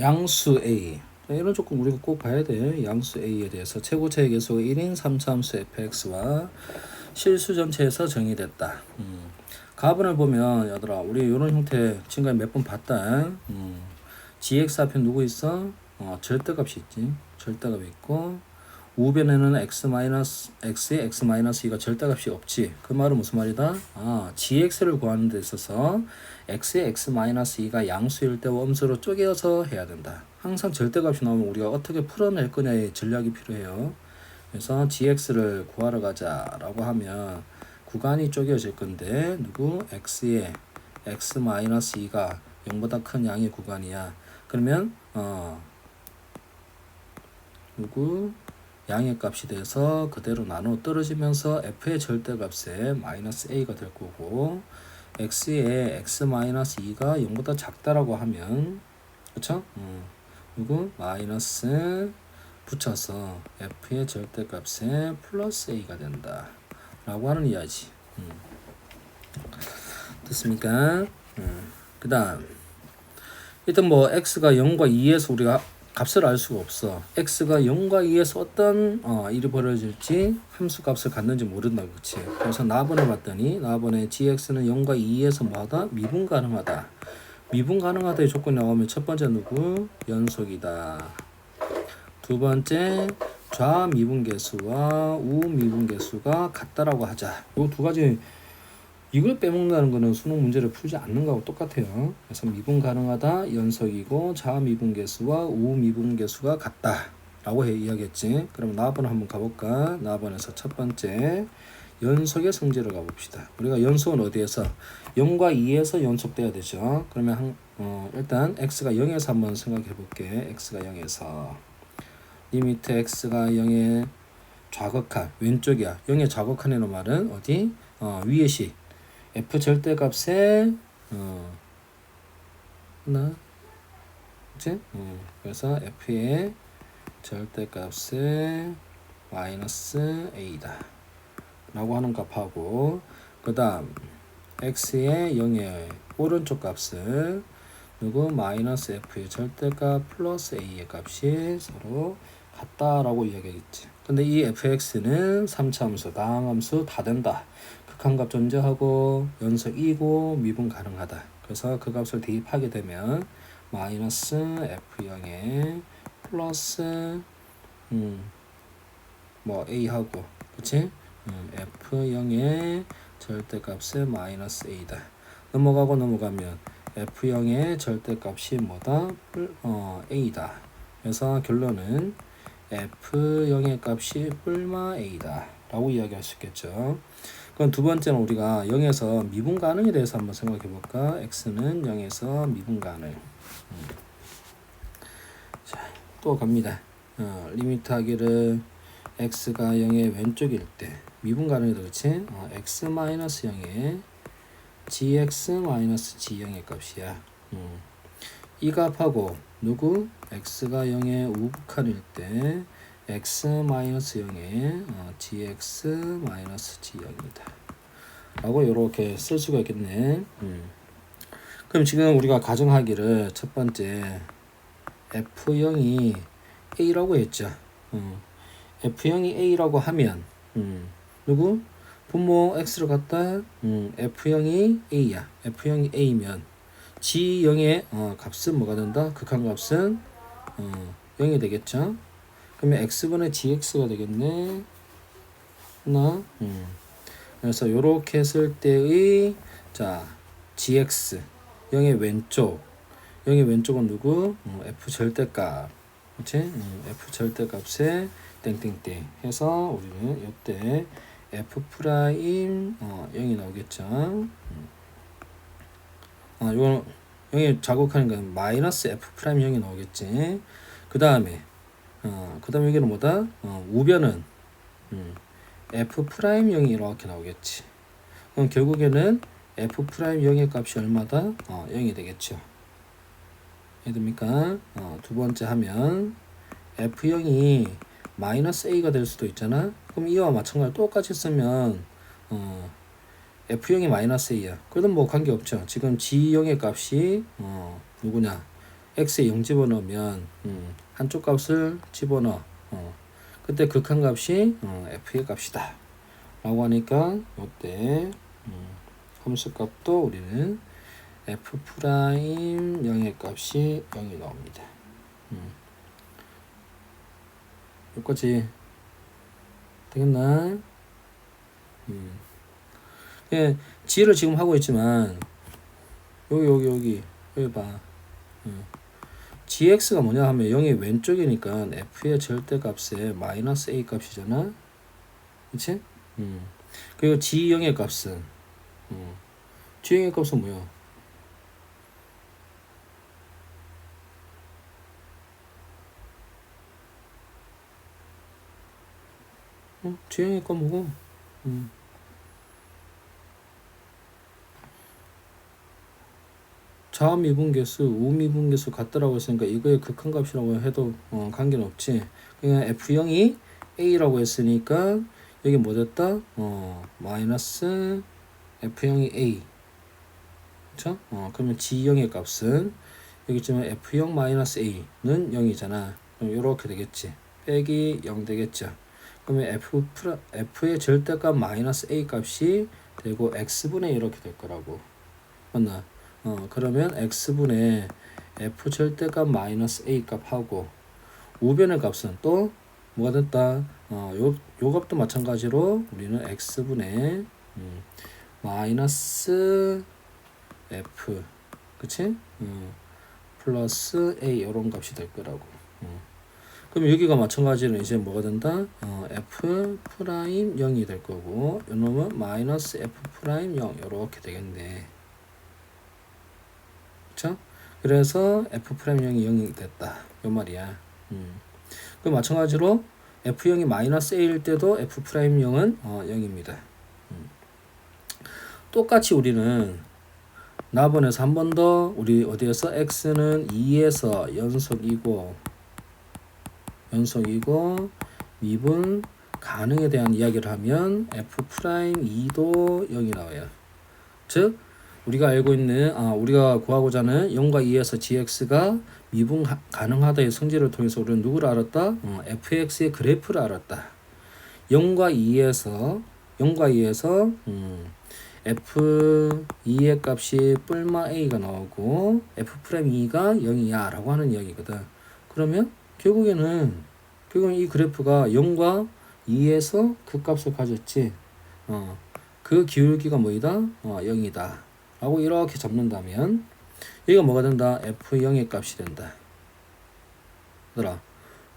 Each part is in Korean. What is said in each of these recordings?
양수 A 자, 이런 조건 우리가 꼭 봐야 돼 양수 A에 대해서 최고차의 계수가 1인 3차함수 fx와 실수 전체에서 정의됐다 음. 가분을 보면 얘들아 우리 이런 형태 지금까지 몇 번 봤다 음. gx 앞에 누구 있어? 어, 절대값이 있지 절대값이 있고 우변에는 x 마이너스 x에 x 마이너스 2가 절대값이 없지. 그 말은 무슨 말이다? 아, gx를 구하는 데 있어서 x에 x 마이너스 2가 양수일 때 음수로 쪼개서 해야 된다. 항상 절대값이 나오면 우리가 어떻게 풀어낼 거냐의 전략이 필요해요. 그래서 gx를 구하러 가자라고 하면 구간이 쪼개질 건데 누구 x에 x 2가 0보다 큰 양의 구간이야. 그러면 어 누구 양의 값이 돼서 그대로 나눠 떨어지면서 f의 절대값에 마이너스 a가 될 거고 x의 x 마이너스 2가 0보다 작다라고 하면 그쵸? 음, 그리고 마이너스 붙여서 f의 절대값에 플러스 a가 된다 라고 하는 이야기 음. 됐습니까? 음. 그 다음 일단 뭐 x가 0과 2에서 우리가 값을 알 수가 없어. x가 0과 2에서 어떤 어, 일이 벌어질지 함수 값을 갖는지 모른다. 그치? 그래서 나번에 봤더니 나번에 gx는 0과 2에서 뭐하다? 미분 가능하다. 미분 가능하다의 조건이 나오면 첫 번째 누구? 연속이다. 두 번째 좌 미분계수와 우 미분계수가 같다라고 하자. 이 두 가지 이걸 빼먹는다는 거는 수능 문제를 풀지 않는 거하고 똑같아요. 그래서 미분 가능하다 연속이고 자미분 계수와 우미분 계수가 같다 라고 해 이야기했지. 그럼 나번을 한번 가볼까? 나번에서 첫 번째 연속의 성질을 가봅시다. 우리가 연속은 어디에서 0과 2에서 연속돼야 되죠. 그러면 한, 어, 일단 x가 0에서 한번 생각해 볼게. x가 0에서 리미트 x가 0의 좌극한 왼쪽이야. 0의 좌극한이라는 말은 어디? 어, 위에 시 f 절대값에 어 하나 그치? 어, 그래서 f의 절대값에 마이너스 a다 라고 하는 값하고 그 다음 x의 0의 오른쪽 값을 누구 마이너스 f의 절대값 플러스 a의 값이 서로 같다라고 이야기했지. 근데 이 fx는 3차 함수, 다항 함수 다 된다. 극한값 존재하고 연속 2고 미분 가능하다. 그래서 그 값을 대입하게 되면 마이너스 f0에 플러스 음 뭐 a하고 그치? 음, f0의 절대값은 마이너스 a다. 넘어가고 넘어가면 f0의 절대값이 뭐다? 어, a다. 그래서 결론은 f0의 값이 뿔마 a다. 라고 이야기할 수 있겠죠. 그럼 두 번째는 우리가 0에서 미분 가능에 대해서 한번 생각해 볼까? x는 0에서 미분 가능. 음. 자, 또 갑니다. 어, 리미트 하기를 x가 0의 왼쪽일 때 미분 가능이다 그치? 어, x 마이너스 0의 gx 마이너스 g0의 값이야. 음. 이 값하고 누구? x가 0의 우극한일 때 x 마이너스 0에 어, gx 마이너스 g0이다. 라고 이렇게 쓸 수가 있겠네. 음. 그럼 지금 우리가 가정하기를 첫 번째 f0이 a라고 했죠. 음. f0이 a라고 하면 음. 누구? 분모 x를 갖다 음. f0이 a야. f0이 a면 g0의 어, 값은 뭐가 된다? 극한값은 어, 0이 되겠죠. 그러면 x분의 gx가 되겠네. 하나. 음. 그래서 요렇게 했을 때의 자 gx 0의 왼쪽 0의 왼쪽은 누구? 음, f 절대값. 그렇지? 음, f 절대값에 땡땡땡 해서 우리는 이때 f 프라임 어, 0이 나오겠죠. 음. 아, 이거는 0이 자극하는 건 마이너스 f 프라임 0이 나오겠지. 그 다음에 어, 그 다음에 여기는 뭐다? 어, 우변은 음, f 프라임 0이 이렇게 나오겠지. 그럼 결국에는 f 프라임 0의 값이 얼마다? 어, 0이 되겠죠. 이해됩니까? 어, 두 번째 하면 f0이 마이너스 a가 될 수도 있잖아. 그럼 이와 마찬가지로 똑같이 쓰면 어, f0이 마이너스 a야. 그래도 뭐 관계없죠. 지금 g0의 값이 어, 누구냐? x에 0 집어넣으면 음, 한쪽 값을 집어넣어. 어. 그때 극한 값이 어, f의 값이다. 라고 하니까 요때 음, 함수 값도 우리는 f 프라임 0의 값이 0이 나옵니다. 음. 여기까지 되겠나? 음. 예, G를 지금 하고 있지만 여기 여기 여기 여기 봐. 음. Gx가 뭐냐 하면 0의 왼쪽이니까 f의 절대값에 마이너스 a 값이잖아. 그치? 음. 그리고 g0의 값은 음. g0의 값은 뭐야? 어? g0의 값 뭐고? 음. 좌미분계수, 우미분계수 같더라고 했으니까 이거의 극한값이라고 해도 어, 관계는 없지. 그냥 F0이 A라고 했으니까 여기 뭐 됐다? 어, 마이너스 F0이 A. 그쵸? 어, 그러면 G0의 값은 여기쯤에 F0 마이너스 A는 0이잖아. 그럼 이렇게 되겠지. 빼기 0 되겠죠. 그러면 F F의 절대값 마이너스 A 값이 되고 X분의 이렇게 될 거라고. 맞나? 어, 그러면 x분의 f 절대값 마이너스 a 값하고 우변의 값은 또 뭐가 됐다? 어, 요, 요 값도 마찬가지로 우리는 x분의 음, 마이너스 f 그치? 음, 플러스 a 이런 값이 될 거라고. 음. 그럼 여기가 마찬가지로 이제 뭐가 된다? 어, f 프라임 0이 될 거고 요놈은 마이너스 f 프라임 0 이렇게 되겠네. 그쵸? 그래서 f'0이 0이 됐다. 요 말이야. 음. 그 마찬가지로 f0이 마이너스 a일 때도 f'0은 어, 0입니다. 음. 똑같이 우리는 나번에서 한 번 더 우리 어디에서 x는 2에서 연속이고 연속이고 미분 가능에 대한 이야기를 하면 f'2도 0이 나와요. 즉 우리가 알고 있는 아, 우리가 구하고자 하는 0과 2에서 gx가 미분 가능하다의 성질을 통해서 우리는 누구를 알았다? 어, fx의 그래프를 알았다. 0과 2에서 0과 2에서 음, f2의 값이 뿔마 a가 나오고 f'2가 0이야 라고 하는 이야기거든. 그러면 결국에는 결국은 이 그래프가 0과 2에서 그 값을 가졌지. 어, 그 기울기가 뭐이다? 어, 0이다. 라고 이렇게 잡는다면 여기가 뭐가 된다? F0의 값이 된다. 얘들아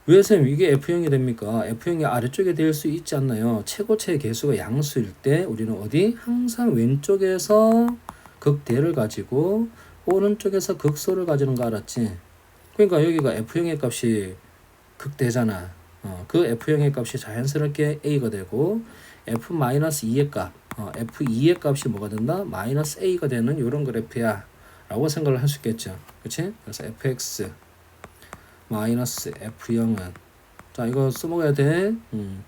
왜쌤 이게 F0이 됩니까? F0이 아래쪽에 될 수 있지 않나요? 최고치의 개수가 양수일 때 우리는 어디? 항상 왼쪽에서 극대를 가지고 오른쪽에서 극소를 가지는 거 알았지? 그러니까 여기가 F0의 값이 극대잖아. 어, 그 F0의 값이 자연스럽게 A가 되고 F-2의 값 어, F2의 값이 뭐가 된다? 마이너스 A가 되는 이런 그래프야 라고 생각을 할 수 있겠죠 그치? 그래서 fx 마이너스 f0은 자 이거 써먹어야 돼 음.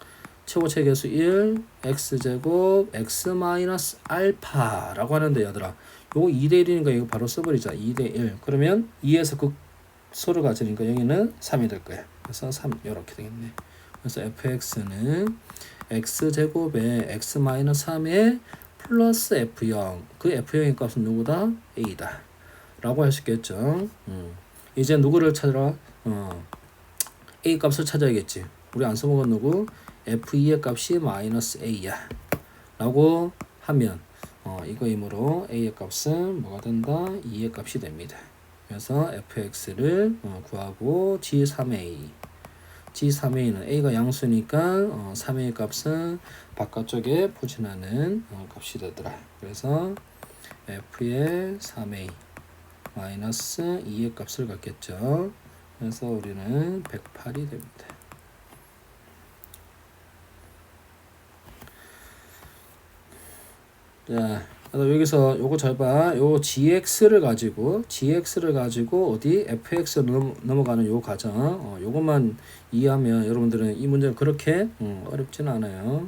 최고체 계수 1 x제곱 x 마이너스 알파라고 하는데 얘들아 요거 2대 1이니까 이거 바로 써버리자 2대 1 그러면 2에서 극소를 가지니까 여기는 3이 될 거야 그래서 3 이렇게 되겠네 그래서 fx는 x제곱에 x-3의 플러스 f0 그 f0의 값은 누구다? a다 라고 할 수 있겠죠 음. 이제 누구를 찾으라? 어. a 값을 찾아야겠지 우리 안 써먹은 누구? f2의 값이 마이너스 a야 라고 하면 어, 이거이므로 a의 값은 뭐가 된다? 2의 값이 됩니다 그래서 fx를 어, 구하고 g3a G3A는 A가 양수니까 어, 3A 값은 바깥쪽에 포진하는 어, 값이 되더라. 그래서 F의 3A 마이너스 2의 값을 갖겠죠. 그래서 우리는 108이 됩니다. 자, 여기서 요거 잘 봐. 요 gx를 가지고 gx를 가지고 어디 fx로 넘, 넘어가는 요 과정. 어, 요것만 이해하면 여러분들은 이 문제는 그렇게 음, 어렵지는 않아요.